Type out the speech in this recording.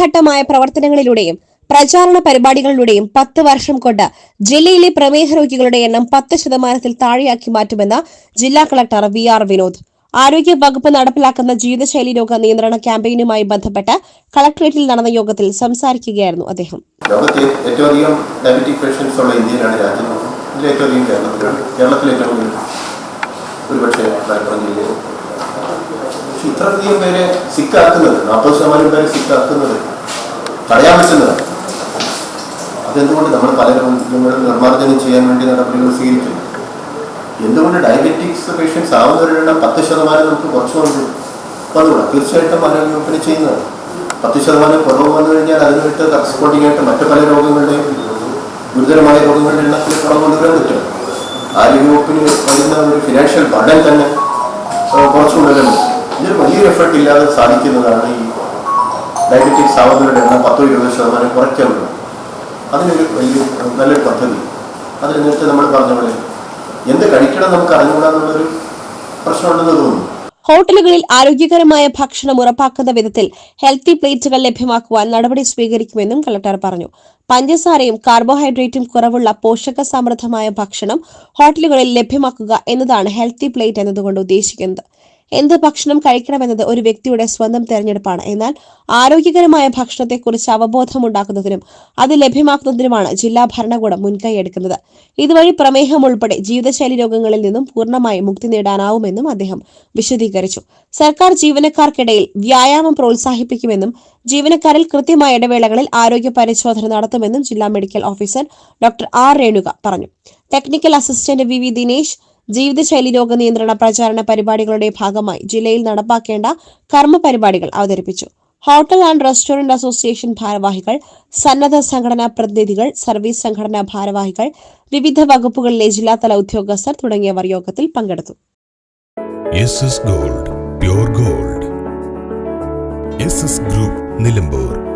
ഘട്ടമായ പ്രവർത്തനങ്ങളിലൂടെയും പ്രചാരണ പരിപാടികളിലൂടെയും പത്ത് വർഷം കൊണ്ട് ജില്ലയിലെ പ്രമേഹ രോഗികളുടെ എണ്ണം പത്ത് ശതമാനത്തിൽ താഴെയാക്കി മാറ്റുമെന്ന് ജില്ലാ കളക്ടർ വി ആർ വിനോദ്. ആരോഗ്യ വകുപ്പ് നടപ്പിലാക്കുന്ന ജീവിതശൈലി രോഗ നിയന്ത്രണ ക്യാമ്പയിനുമായി ബന്ധപ്പെട്ട് കളക്ടറേറ്റിൽ നടന്ന യോഗത്തിൽ സംസാരിക്കുകയായിരുന്നു അദ്ദേഹം. ലോകത്തെ ഏറ്റവും അധികം ഡയബറ്റിക് ഉള്ള ഇന്ത്യയിലാണ് രാജ്യം ഏറ്റവും ഇത്രയധികം പേരെ സിക്കാക്കുന്നത് നാൽപ്പത് ശതമാനം പേരെ സിക്കാക്കുന്നത് തടയാൻ പറ്റുന്നതാണ്. അതെന്തുകൊണ്ട് നമ്മൾ പല രോഗങ്ങളും നിർമ്മാർജനം ചെയ്യാൻ വേണ്ടി നടപടികൾ സ്വീകരിക്കുന്നു? എന്തുകൊണ്ട് ഡയബറ്റിക്സ് പേഷ്യൻസ് ആവുന്നവരുടെ പത്ത് ശതമാനം നമുക്ക് കുറച്ചുകൊണ്ട് വന്നുകൂടാ? തീർച്ചയായിട്ടും ആരോഗ്യവകുപ്പിന് ചെയ്യുന്നത് പത്ത് ശതമാനം കുറവ് വന്നു കഴിഞ്ഞാൽ അതിനായിട്ട് കറസ്പോണ്ടിങ് ആയിട്ട് മറ്റു പല രോഗങ്ങളുടെയും ഗുരുതരമായ രോഗങ്ങളുടെ എണ്ണത്തിൽ കുറവ് കൊണ്ടുവരാൻ പറ്റും. ആരോഗ്യവകുപ്പിന് വരുന്ന ഒരു ഫിനാൻഷ്യൽ ബർഡൻ തന്നെ ആ, ഇതിന് വലിയൊരു എഫർട്ട് ഇല്ലാതെ സാധിക്കുന്നതാണ് ഈ ഡയബറ്റിക്സ് ആവുന്നവരുടെ എണ്ണം പത്തോ ഇരുപത് ശതമാനം കുറയ്ക്കാറുണ്ട് അതിനൊരു വലിയ നല്ലൊരു പദ്ധതി. അതിന് നേരത്തെ നമ്മൾ പറഞ്ഞ പോലെ എന്ത് കഴിക്കണം നമുക്ക് അറിഞ്ഞുകൂടാന്നുള്ളൊരു പ്രശ്നമുണ്ടെന്ന് തോന്നുന്നു. ഹോട്ടലുകളിൽ ആരോഗ്യകരമായ ഭക്ഷണം ഉറപ്പാക്കുന്ന വിധത്തിൽ ഹെൽത്തി പ്ലേറ്റുകൾ ലഭ്യമാക്കുവാൻ നടപടി സ്വീകരിക്കുമെന്നും കളക്ടർ പറഞ്ഞു. പഞ്ചസാരയും കാർബോഹൈഡ്രേറ്റും കുറവുള്ള പോഷക സമൃദ്ധമായ ഭക്ഷണം ഹോട്ടലുകളിൽ ലഭ്യമാക്കുക എന്നതാണ് ഹെൽത്തി പ്ലേറ്റ് എന്നതുകൊണ്ട് ഉദ്ദേശിക്കുന്നത്. എന്ത് ഭക്ഷണം കഴിക്കണമെന്നത് ഒരു വ്യക്തിയുടെ സ്വന്തം തെരഞ്ഞെടുപ്പാണ്. എന്നാൽ ആരോഗ്യകരമായ ഭക്ഷണത്തെക്കുറിച്ച് അവബോധമുണ്ടാക്കുന്നതിനും അത് ലഭ്യമാക്കുന്നതിനുമാണ് ജില്ലാ ഭരണകൂടം മുൻകൈ എടുക്കുന്നത്. ഇതുവഴി പ്രമേഹം ഉൾപ്പെടെ ജീവിതശൈലി രോഗങ്ങളിൽ നിന്നും പൂർണമായി മുക്തി നേടാനാവുമെന്നും അദ്ദേഹം വിശദീകരിച്ചു. സർക്കാർ ജീവനക്കാർക്കിടയിൽ വ്യായാമം പ്രോത്സാഹിപ്പിക്കുമെന്നും ജീവനക്കാരിൽ കൃത്യമായ ഇടവേളകളിൽ ആരോഗ്യ പരിശോധന നടത്തുമെന്നും ജില്ലാ medical officer doctor R Renuka പറഞ്ഞു. Technical assistant V V Dinesh ജീവിതശൈലി രോഗ നിയന്ത്രണ പ്രചാരണ പരിപാടികളുടെ ഭാഗമായി ജില്ലയിൽ നടപ്പാക്കേണ്ട കർമ്മ പരിപാടികൾ അവതരിപ്പിച്ചു. ഹോട്ടൽ ആൻഡ് റെസ്റ്റോറന്റ് അസോസിയേഷൻ ഭാരവാഹികൾ സന്നദ്ധ സംഘടനാ പ്രതിനിധികൾ സർവീസ് സംഘടനാ ഭാരവാഹികൾ വിവിധ വകുപ്പുകളിലെ ജില്ലാതല ഉദ്യോഗസ്ഥർ തുടങ്ങിയവർ യോഗത്തിൽ പങ്കെടുത്തു. Gold gold. ഗ്രൂപ്പ് നിലമ്പൂർ.